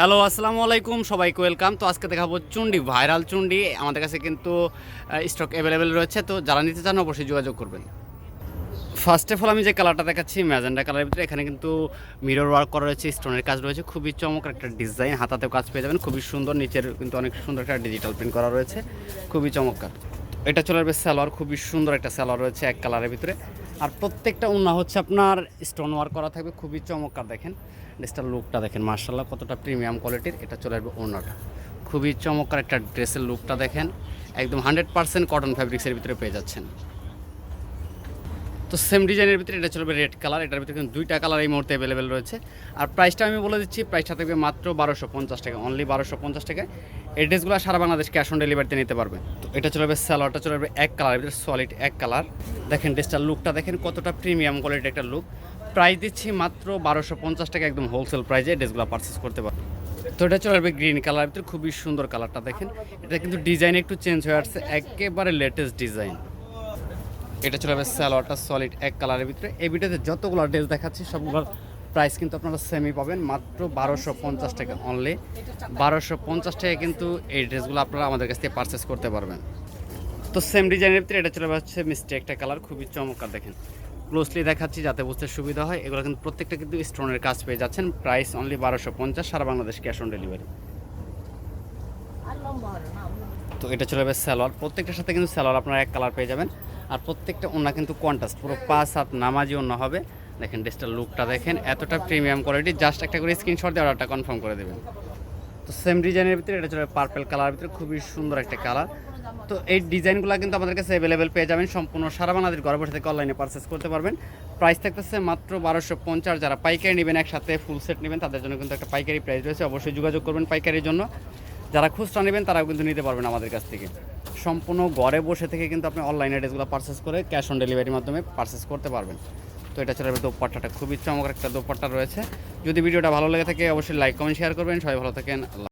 Hello, আসসালামু আলাইকুম, সবাইকে ওয়েলকাম। তো আজকে দেখাবো চুন্ডি, ভাইরাল চুন্ডি। আমাদের কাছে কিন্তু স্টক অ্যাভেলেবেল রয়েছে। তো যারা নিতে চান, অবশ্যই যোগাযোগ করবেন। ফার্স্ট অফ অল আমি যে কালারটা দেখাচ্ছি, ম্যাজেন্ডা কালারের ভিতরে, এখানে কিন্তু মিরর ওয়ার্ক করা রয়েছে স্টোনের কাজ রয়েছে। খুবই চমৎকার একটা ডিজাইন হাতাতেও কাজ পেয়ে যাবেন। খুবই সুন্দর, নিচের কিন্তু অনেক সুন্দর একটা ডিজিটাল প্রিন্ট করা রয়েছে। খুবই চমৎকার। এটা চলে আসবে সালোয়ার, খুবই সুন্দর একটা সালোয়ার রয়েছে এক কালারের ভিতরে। আর প্রত্যেকটা উন্না হচ্ছে আপনার স্টোন ওয়ার্ক করা থাকবে, খুবই চমৎকার দেখেন। ড্রেসটার লুকটা দেখেন মার্শাল্লাহ কতটা প্রিমিয়াম কোয়ালিটির এটা চলে আসবে ওনাটা খুবই চমৎকার একটা ড্রেসের লুকটা দেখেন, একদম হান্ড্রেড পার্সেন্ট কটন ফ্যাব্রিক্সের ভিতরে পেয়ে যাচ্ছেন। তো সেম ডিজাইনের ভিতরে এটা চলবে রেড কালার এটার ভিতরে কিন্তু দুইটা কালার এই মুহূর্তে অ্যাভেলেবেল রয়েছে। আর প্রাইসটা আমি বলে দিচ্ছি প্রাইসটা থাকবে মাত্র বারোশো পঞ্চাশ টাকা অনলি বারোশো পঞ্চাশ টাকায় এই ড্রেসগুলো সারা বাংলাদেশ ক্যাশ অন ডেলিভারিতে নিতে পারবে। তো এটা চলবে স্যালোয়ারটা চলে যাবে এক কালার ভিতরে সলিড এক কালার দেখেন ড্রেসটার লুকটা দেখেন কতটা প্রিমিয়াম কোয়ালিটির একটা লুক প্রাইস দিচ্ছি মাত্র বারোশো পঞ্চাশ টাকা একদম হোলসেল প্রাইসে ড্রেসগুলো পারচেস করতে পারবেন তো এটা চলে গ্রিন কালার ভিতরে খুবই সুন্দর কালারটা দেখেন। এটা কিন্তু ডিজাইন একটু চেঞ্জ হয়ে আসছে, একেবারে লেটেস্ট ডিজাইন এটা চলে যাবে স্যালোয়ারটা সলিড এক কালারের ভিতরে। এই ভিডিওতে যতগুলো ড্রেস দেখাচ্ছি, সবগুলোর প্রাইস কিন্তু আপনারা সেমই পাবেন। মাত্র বারোশো পঞ্চাশ টাকা অনলি বারোশো পঞ্চাশ টাকা কিন্তু এই ড্রেসগুলো আপনারা আমাদের কাছ থেকে পারচেস করতে পারবেন। তো সেম ডিজাইনের ভিতরে এটা চলে যাচ্ছে মিষ্টি একটা কালার খুবই চমৎকার দেখেন। ক্লোজলি দেখাচ্ছি যাতে বুঝতে সুবিধা হয়। এগুলো কিন্তু প্রত্যেকটা কিন্তু স্টোনের কাজ পেয়ে যাচ্ছেন। প্রাইস অনলি বারোশো পঞ্চাশ, সারা বাংলাদেশ ক্যাশ অন ডেলিভারি তো এটা চলে যাবে স্যালোয়ার। প্রত্যেকটার সাথে কিন্তু স্যালোয়ার আপনারা এক কালার পেয়ে যাবেন। আর প্রত্যেকটা ওনা কিন্তু কন্টাস্ট পুরো পাঁচ হাত নামাজি অন্য হবে। দেখেন ড্রেসটার লুকটা দেখেন, এতটা প্রিমিয়াম কোয়ালিটি জাস্ট একটা করে স্ক্রিনশট দিয়ে অর্ডারটা কনফার্ম করে দেবেন। তো সেম ডিজাইনের ভিতরে, এটা চলে পার্পেল কালার ভিতরে, খুবই সুন্দর একটা কালার তো এই ডিজাইনগুলো কিন্তু আমাদের কাছে অ্যাভেলেবেল পেয়ে যাবেন, সম্পূর্ণ সারা বাংলাদেশ ঘরে বসে থেকে অনলাইনে পারচেস করতে পারবেন। প্রাইস থাকতেছে মাত্র বারোশো পঞ্চাশ, যারা পাইকারি নেবেন একসাথে ফুল সেট নেবেন, তাদের জন্য কিন্তু একটা পাইকারি প্রাইস রয়েছে। অবশ্যই যোগাযোগ করবেন পাইকারির জন্য। যারা খুচরা নেবেন, তারাও কিন্তু নিতে পারবেন আমাদের কাছ থেকে। সম্পূর্ণ ঘরে বসে থেকে কিন্তু আপনি অনলাইনে ড্রেসগুলো পারচেস করে ক্যাশ অন ডেলিভারির মাধ্যমে পারচেস করতে পারবেন। তো এটা চলে দোপাট্টাটা খুবই চমৎকার একটা দোপাট্টা রয়েছে। যদি ভিডিওটা ভালো লেগে থাকে, অবশ্যই লাইক কমেন্ট শেয়ার করবেন। সবাই ভালো থাকেন। আল্লাহ